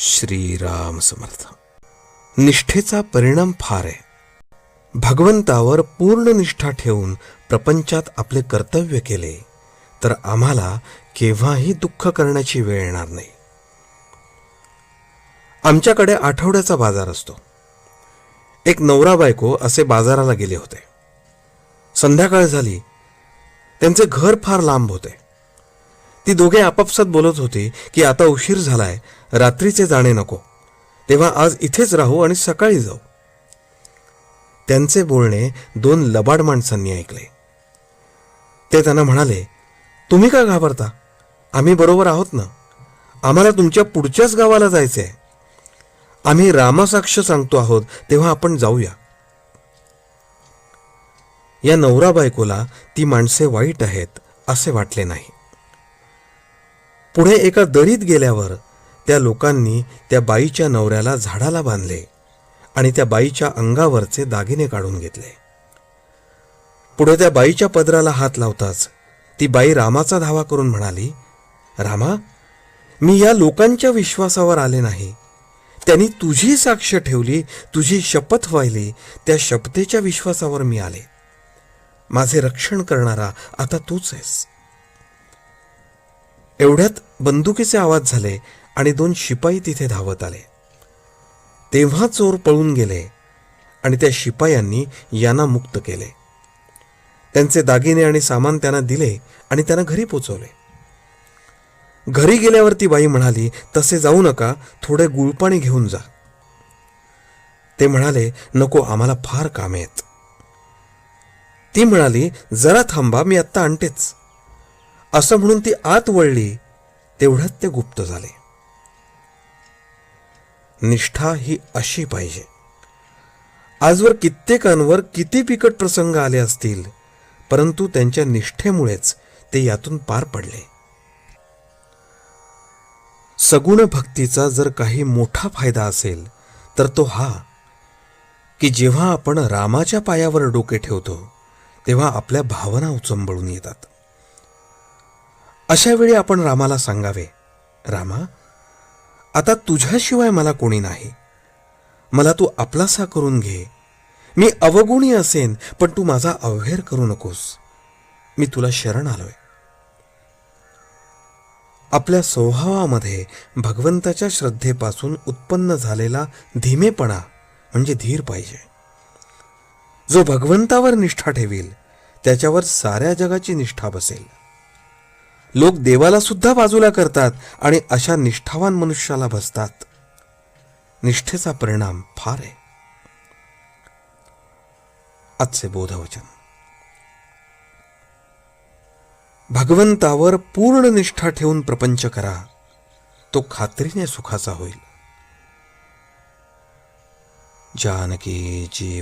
श्रीराम समर्थ. निष्ठेचा परिणाम फार आहे. भगवंतावर पूर्ण निष्ठा ठेवून प्रपंचात आपले कर्तव्य केले तर आम्हाला केव्हाही दुःख करण्याची वेळ येणार नाही. आमच्याकडे आठवड्याचा बाजार असतो. एक नवरा बायको असे बाजाराला गेले होते. संध्याकाळ झाली. त्यांचे घर फार लांब होते. ती दोघे आपापसात बोलत होती की आता उशीर झालाय रात्रीचे जाणे नको. तेव्हा आज इथेच राहू आणि सकाळी जाऊ. त्यांचे बोलणे दोन लबाड माणसांनी ऐकले. ते त्यांना म्हणाले तुम्ही का घाबरता? आम्ही बरोबर आहोत ना? आम्हाला तुमच्या पुढच्याच गावाला जायचे आहे आम्ही रामासाक्ष सांगतो आहोत तेव्हा आपण जाऊया. या नवरा बायकोला ती माणसे वाईट आहेत असे वाटले नाही. पुढे एका दरीत गेल्यावर त्या लोकांनी त्या बाईच्या नवऱ्याला झाडाला बांधले आणि त्या बाईच्या अंगावरचे दागिने काढून घेतले. पुढे त्या बाईच्या पदराला हात लावताच ती बाई रामाचा धावा करून म्हणाली रामा मी या लोकांच्या विश्वासावर आले नाही. त्यांनी तुझी साक्ष ठेवली तुझी शपथ व्हायली त्या शपथेच्या विश्वासावर मी आले. माझे रक्षण करणारा आता तूच आहेस. एवढ्यात बंदुकीचे आवाज झाले आणि दोन शिपाई तिथे धावत आले. तेव्हा चोर पळून गेले आणि त्या शिपायांनी यांना मुक्त केले. त्यांचे दागिने आणि सामान त्यांना दिले आणि त्यांना घरी पोचवले. घरी गेल्यावर ती बाई म्हणाली तसे जाऊ नका थोडे गुळपाणी घेऊन जा. ते म्हणाले नको आम्हाला फार कामे आहेत. ती म्हणाली जरा थांबा मी आत्ता आणतेच. असं म्हणून ती आत वळली तेवढ्यात ते गुप्त झाले. निष्ठा ही अशी पाहिजे. आजवर कित्येकांवर किती बिकट प्रसंग आले असतील परंतु त्यांच्या निष्ठेमुळेच ते यातून पार पडले. सगुण भक्तीचा जर काही मोठा फायदा असेल तर तो हा की जेव्हा आपण रामाच्या पायावर डोके ठेवतो तेव्हा आपल्या भावना उचंबळून येतात. अशा वेळी आपण रामाला सांगावे रामा आता तुझ्याशिवाय मला कोणी नाही. मला तू आपलासा करून घे. मी अवगुणी असेन पण तू माझा अवहेर करू नकोस. मी तुला शरण आलोय. आपल्या स्वभावामध्ये भगवंताच्या श्रद्धेपासून उत्पन्न झालेला धीमेपणा म्हणजे धीर पाहिजे. जो भगवंतावर निष्ठा ठेवील त्याच्यावर साऱ्या जगाची निष्ठा बसेल. लोक देवाला सुद्धा बाजूला करतात आणि अशा निष्ठावान मनुष्याला भसतात निष्ठेचा परिणाम फार आहे. आजचे बोधवचन. भगवंतावर पूर्ण निष्ठा ठेवून प्रपंच करा. तो खात्रीने सुखाचा होईल. जानकी जी